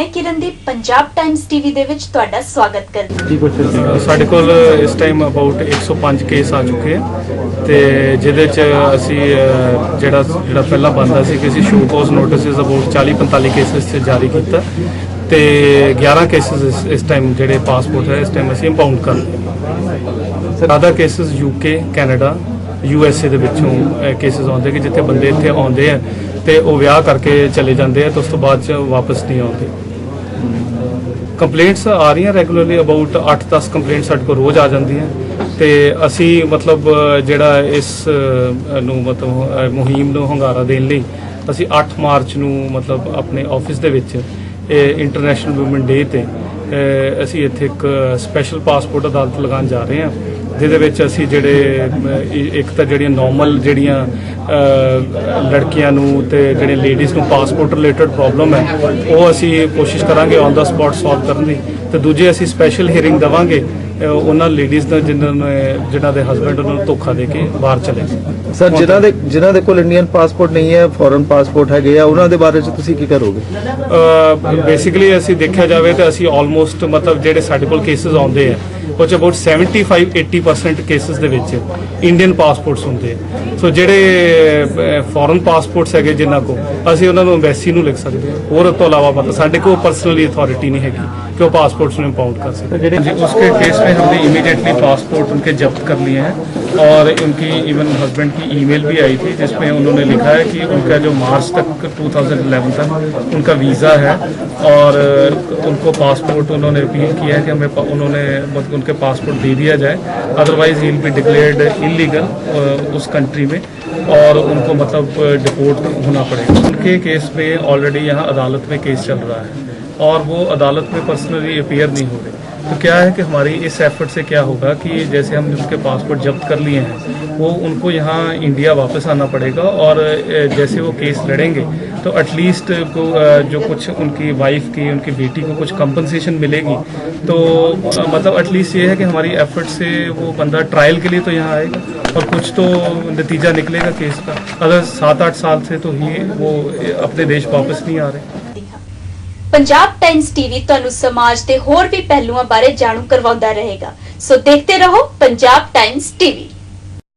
ਮੈਂ Kirandeep Punjab Times TV ਦੇ ਵਿੱਚ ਤੁਹਾਡਾ ਸਵਾਗਤ ਕਰਦੀ ਹਾਂ। ਸਾਡੇ ਕੋਲ ਇਸ ਟਾਈਮ ਅਬਾਊਟ 105 ਕੇਸ ਆ ਚੁੱਕੇ ਆ ਤੇ ਜਿਹਦੇ ਚ ਅਸੀਂ ਜਿਹੜਾ ਜਿਹੜਾ ਪਹਿਲਾਂ ਬੰਦਾ ਸੀ ਕਿ ਅਸੀਂ show cause notices about 40 45 cases ਚ ਜਾਰੀ ਕੀਤਾ ਤੇ 11 ਕੇਸਸ ਇਸ ਟਾਈਮ ਜਿਹੜੇ ਪਾਸਪੋਰਟ ਹੈ, ਇਸ ਟਾਈਮ ਅਸੀਂ ਇੰਪਾਊਂਡ ਕਰ ਰਹੇ ਹਾਂ cases UK Canada U S A ਦੇ ਵਿੱਚੋਂ ਕੇਸਸ ਆਉਂਦੇ ਕਿ ਜਿੱਥੇ ਬੰਦੇ ਇੱਥੇ ਆਉਂਦੇ ਆ ਤੇ ਉਹ ਵਿਆਹ ਕਰਕੇ ਚਲੇ ਜਾਂਦੇ ਆ ਤੇ ਉਸ ਤੋਂ ਬਾਅਦ ਚ ਵਾਪਸ ਨਹੀਂ ਆਉਂਦੇ। ਕੰਪਲੇਂਟਸ ਆ ਰਹੀਆਂ ਰੈਗੂਲਰਲੀ ਅਬਾਊਟ 8-10 ਕੰਪਲੇਂਟਸ ਸਾਡੇ ਕੋਲ ਰੋਜ਼ ਆ ਜਾਂਦੀਆਂ। ਤੇ ਅਸੀਂ ਮਤਲਬ ਜਿਹੜਾ ਇਸ ਨੂੰ ਮਤਲਬ ਮੁਹਿੰਮ ਨੂੰ ਹੰਗਾਰਾ ਦੇਣ ਲਈ ਅਸੀਂ 8 ਮਾਰਚ ਨੂੰ ਮਤਲਬ ਆਪਣੇ ਆਫਿਸ ਦੇ ਵਿੱਚ ਇੰਟਰਨੈਸ਼ਨਲ ਔਮਨ ਡੇ ਤੇ ਅਸੀਂ ਇੱਥੇ ਇੱਕ ਸਪੈਸ਼ਲ ਪਾਸਪੋਰਟ ਅਦਾਲਤ ਲਗਾਉਣ ਜਾ ਰਹੇ ਹਾਂ। ਜਿਹਦੇ ਵਿੱਚ ਅਸੀਂ ਜਿਹੜੇ ਇੱਕ ਤਾਂ ਜਿਹੜੀਆਂ ਨਾਰਮਲ ਜਿਹੜੀਆਂ ਲੜਕੀਆਂ ਨੂੰ ਤੇ ਜਿਹੜੇ ਲੇਡੀਜ਼ ਨੂੰ ਪਾਸਪੋਰਟ ਰਿਲੇਟਡ ਪ੍ਰੋਬਲਮ ਹੈ ਉਹ ਅਸੀਂ ਕੋਸ਼ਿਸ਼ ਕਰਾਂਗੇ ਔਨ ਦਾ ਸਪੌਟ ਸੋਲਵ ਕਰਨ ਦੀ। ਤੇ ਦੂਜੇ ਅਸੀਂ ਸਪੈਸ਼ਲ ਹੀਅਰਿੰਗ ਦਵਾਂਗੇ ਉਹਨਾਂ ਲੇਡੀਜ਼ ਦਾ ਜਿਨ੍ਹਾਂ ਨੇ ਜਿਨ੍ਹਾਂ ਦੇ ਹਸਬੰਡ ਉਹਨਾਂ ਨੂੰ ਧੋਖਾ ਦੇ ਕੇ ਬਾਹਰ ਚਲੇ ਗਏ। ਸਰ ਜਿਨ੍ਹਾਂ ਦੇ ਜਿਨ੍ਹਾਂ ਦੇ ਕੋਲ ਇੰਡੀਅਨ ਪਾਸਪੋਰਟ ਨਹੀਂ ਹੈ ਫੋਰਨ ਪਾਸਪੋਰਟ ਹੈਗੇ ਆ ਉਹਨਾਂ ਦੇ ਬਾਰੇ ਚ ਤੁਸੀਂ ਕੀ ਕਰੋਗੇ? ਬੇਸਿਕਲੀ ਅਸੀਂ ਦੇਖਿਆ ਜਾਵੇ ਤਾਂ ਅਸੀਂ ਆਲਮੋਸਟ ਮਤਲਬ ਜਿਹੜੇ ਸਾਡੇ ਕੋਲ ਕੇਸਸ ਆਉਂਦੇ ਆ ਉਹ ਚ ਅਬਾਊਟ 75 80% ਕੇਸਸ ਦੇ ਵਿੱਚ ਇੰਡੀਅਨ ਪਾਸਪੋਰਟਸ ਹੁੰਦੇ ਆ ਸੋ ਜਿਹੜੇ ਫੋਰਨ ਪਾਸਪੋਰਟਸ ਹੈਗੇ ਜਿਨ੍ਹਾਂ ਕੋ ਅਸੀਂ ਉਹਨਾਂ ਨੂੰ ਐਮਬੈਸੀ ਨੂੰ ਲਿਖ ਸਕਦੇ ਹਾਂ ਹੋਰ ਉਸ ਤੋਂ ਇਲਾਵਾ ਮਤਲਬ ਸਾਡੇ ਕੋਲ ਪਰਸਨਲੀ ਅਥਾਰਟੀ ਨਹੀਂ ਹੈਗੀ कि वो पासपोर्ट्स में इम्पाउंड कर सके जी उसके केस में हमने इमीडिएटली पासपोर्ट उनके जब्त कर लिए हैं और उनकी इवन हस्बैंड की ईमेल भी आई थी जिसमें उन्होंने लिखा है कि उनका जो मार्च तक 2011 तक उनका वीज़ा है और उनको पासपोर्ट उन्होंने अपील किया है कि हमें पा- उन्होंने मतलब उनके पासपोर्ट दे दिया जाए। Otherwise he be declared illegal उस कंट्री में, और उनको मतलब डिपोर्ट होना पड़ेगा। उनके केस में ऑलरेडी यहाँ अदालत में केस चल रहा है। और वो अदालत में पर्सनली अपेयर नहीं हो रहे। तो क्या है कि हमारी इस एफर्ट से क्या होगा कि जैसे हमने उनके पासपोर्ट जब्त कर लिए हैं, वो उनको यहाँ इंडिया वापस आना पड़ेगा और जैसे वो केस लड़ेंगे तो एटलीस्ट को जो कुछ उनकी वाइफ की, उनकी बेटी को कुछ कंपनसेशन मिलेगी। तो मतलब एटलीस्ट ये है कि हमारी एफर्ट से वो बंदा ट्रायल के लिए तो यहाँ आएगा और कुछ तो नतीजा निकलेगा केस का। अगर सात आठ साल से तो ही वो अपने देश वापस नहीं आ रहे। ਪੰਜਾਬ ਟਾਈਮਸ ਟੀਵੀ ਤੁਹਾਨੂੰ ਸਮਾਜ ਦੇ ਹੋਰ ਵੀ ਪਹਿਲੂਆਂ ਬਾਰੇ ਜਾਣੂ ਕਰਵਾਉਂਦਾ ਰਹੇਗਾ। ਸੋ ਦੇਖਦੇ ਰਹੋ ਪੰਜਾਬ ਟਾਈਮਸ ਟੀਵੀ